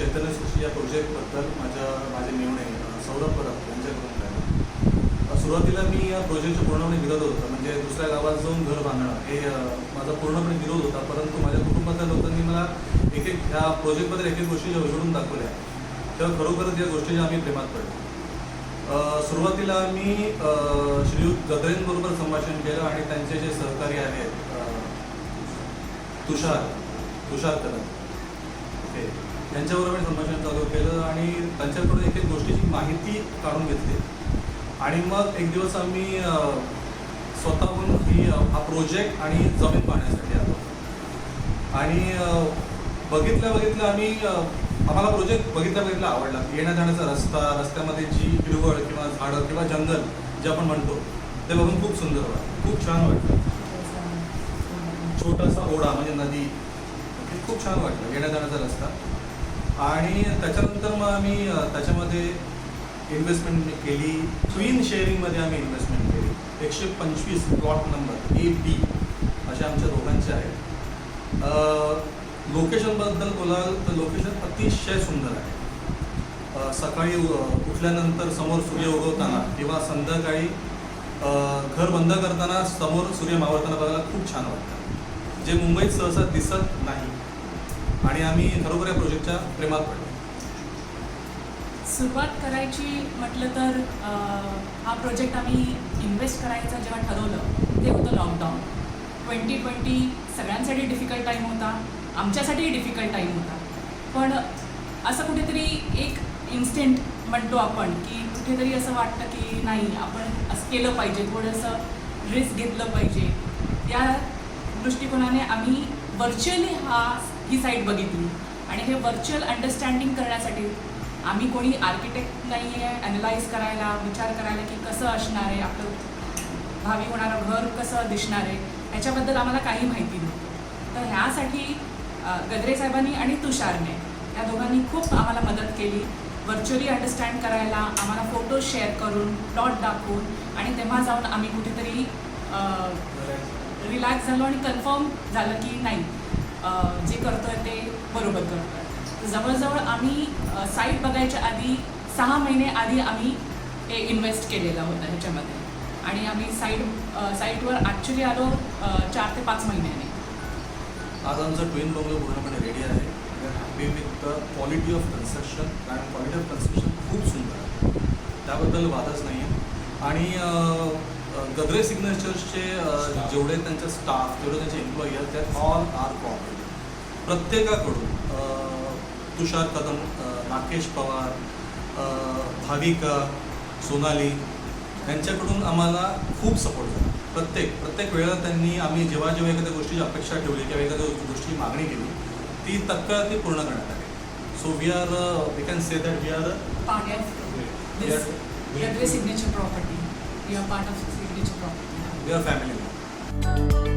प्रोजेक्टबद्दल माझ्या माझे निर्णय सौरभ परब यांच्याकडून झाला. सुरुवातीला मी या प्रोजेक्टचा पूर्णपणे विरोध होता. म्हणजे दुसऱ्या गावात जाऊन घर बांधणं हे माझा पूर्णपणे विरोध होता. परंतु माझ्या कुटुंबातल्या लोकांनी मला एक एक ह्या प्रोजेक्टमध्ये एक एक गोष्टी ज्या उघडून दाखवल्या तेव्हा खरोखरच या गोष्टीच्या आम्ही प्रेमात पडलो. सुरुवातीला मी श्रीयुत गद्रेंबरोबर संभाषण केलं आणि त्यांचे जे सहकारी आहेत तुषार तुषार कदम. ओके. यांच्याबरोबर मी संभाषण चालू केलं आणि त्यांच्याकडून एक एक गोष्टीची माहिती काढून घेतली. आणि मग एक दिवस आम्ही स्वतःहून ही हा प्रोजेक्ट आणि जमीन पाहण्यासाठी आलो. आणि बघितल्या बघितलं आम्ही आम्हाला प्रोजेक्ट बघितल्या बघितला आवडला. येण्या जाण्याचा रस्ता रस्त्यामध्ये जी हिरवळ किंवा झाडं किंवा जंगल जे आपण म्हणतो ते बघून खूप सुंदर वाटतं खूप छान वाटतं छोटासा ओढा म्हणजे नदी खूप छान वाटलं. येण्या जाण्याचा रस्ता. आणि त्याच्यानंतर मग आम्ही त्याच्यामध्ये इन्व्हेस्टमेंट केली. क्वीन शेअरिंगमध्ये आम्ही इन्व्हेस्टमेंट केली. एकशे पंचवीस प्लॉट नंबर ए बी असे आमच्या दोघांचे आहेत. लोकेशनबद्दल बोलाल तर लोकेशन अतिशय सुंदर आहे. सकाळी उठल्यानंतर समोर सूर्य उगवताना किंवा संध्याकाळी घर बंद करताना समोर सूर्य मावळताना बघायला खूप छान वाटतं. जे मुंबईत सहसा दिसत नाही. आणि आम्ही खरोखर या प्रोजेक्टच्या प्रेमात पडलो. सुरुवात करायची म्हटलं तर हा प्रोजेक्ट आम्ही इन्व्हेस्ट करायचं जेव्हा ठरवलं ते होतं लॉकडाऊन ट्वेंटी ट्वेंटी सगळ्यांसाठी डिफिकल्ट टाईम होता आमच्यासाठीही डिफिकल्ट टाईम होता. पण असं कुठेतरी एक इन्स्टंट म्हणतो आपण की कुठेतरी असं वाटतं की नाही आपण असं केलं पाहिजे थोडंसं रिस्क घेतलं पाहिजे. या दृष्टिकोनाने आम्ही व्हर्च्युअली हा ही साईट बघितली. आणि हे व्हर्च्युअल अंडरस्टँडिंग करण्यासाठी आम्ही कोणी आर्किटेक्ट नाही आहे ॲनलाईज करायला विचार करायला की कसं असणार आहे आपलं भावी होणारं घर कसं दिसणार आहे ह्याच्याबद्दल आम्हाला काही माहिती नव्हती तर ह्यासाठी गद्रे साहेबांनी आणि तुषारने या दोघांनी खूप आम्हाला मदत केली. व्हर्च्युअली अंडरस्टँड करायला आम्हाला फोटो शेअर करून प्लॉट दाखवून आणि तेव्हा जाऊन आम्ही कुठेतरी रिलॅक्स झालो आणि कन्फर्म झालं की नाही जे करतोय ते बरोबर करतोय. जवळजवळ आम्ही साईट बघायच्या आधी सहा महिने आधी आम्ही हे इन्व्हेस्ट केलेलं होतं ह्याच्यामध्ये. आणि आम्ही साईट साईटवर ॲक्च्युली आलो चार ते पाच महिन्याने. आज आमचं ट्विन बंगलो पूर्णपणे रेडी आहे. Happy with the quality of construction कारण क्वालिटी ऑफ कन्स्ट्रक्शन खूप सुंदर आहे. त्याबद्दल वादच नाही आहे आणि गद्रे सिग्नेचर्सचे जेवढे त्यांचे स्टाफ जेवढे त्यांचे एम्प्लॉई आहेत ते ऑल आर कॉपरेटिव्ह प्रत्येकाकडून तुषार कदम राकेश पवार भाविका सोनाली यांच्याकडून आम्हाला खूप सपोर्ट झाला. प्रत्येक प्रत्येक वेळेला त्यांनी आम्ही जेव्हा जेव्हा एखाद्या गोष्टीची अपेक्षा ठेवली किंवा एखाद्या गोष्टीची मागणी केली ती तत्काळ ती पूर्ण करण्यात आली. So we are we can say that we are signature property you are part of Signature Property. Your family.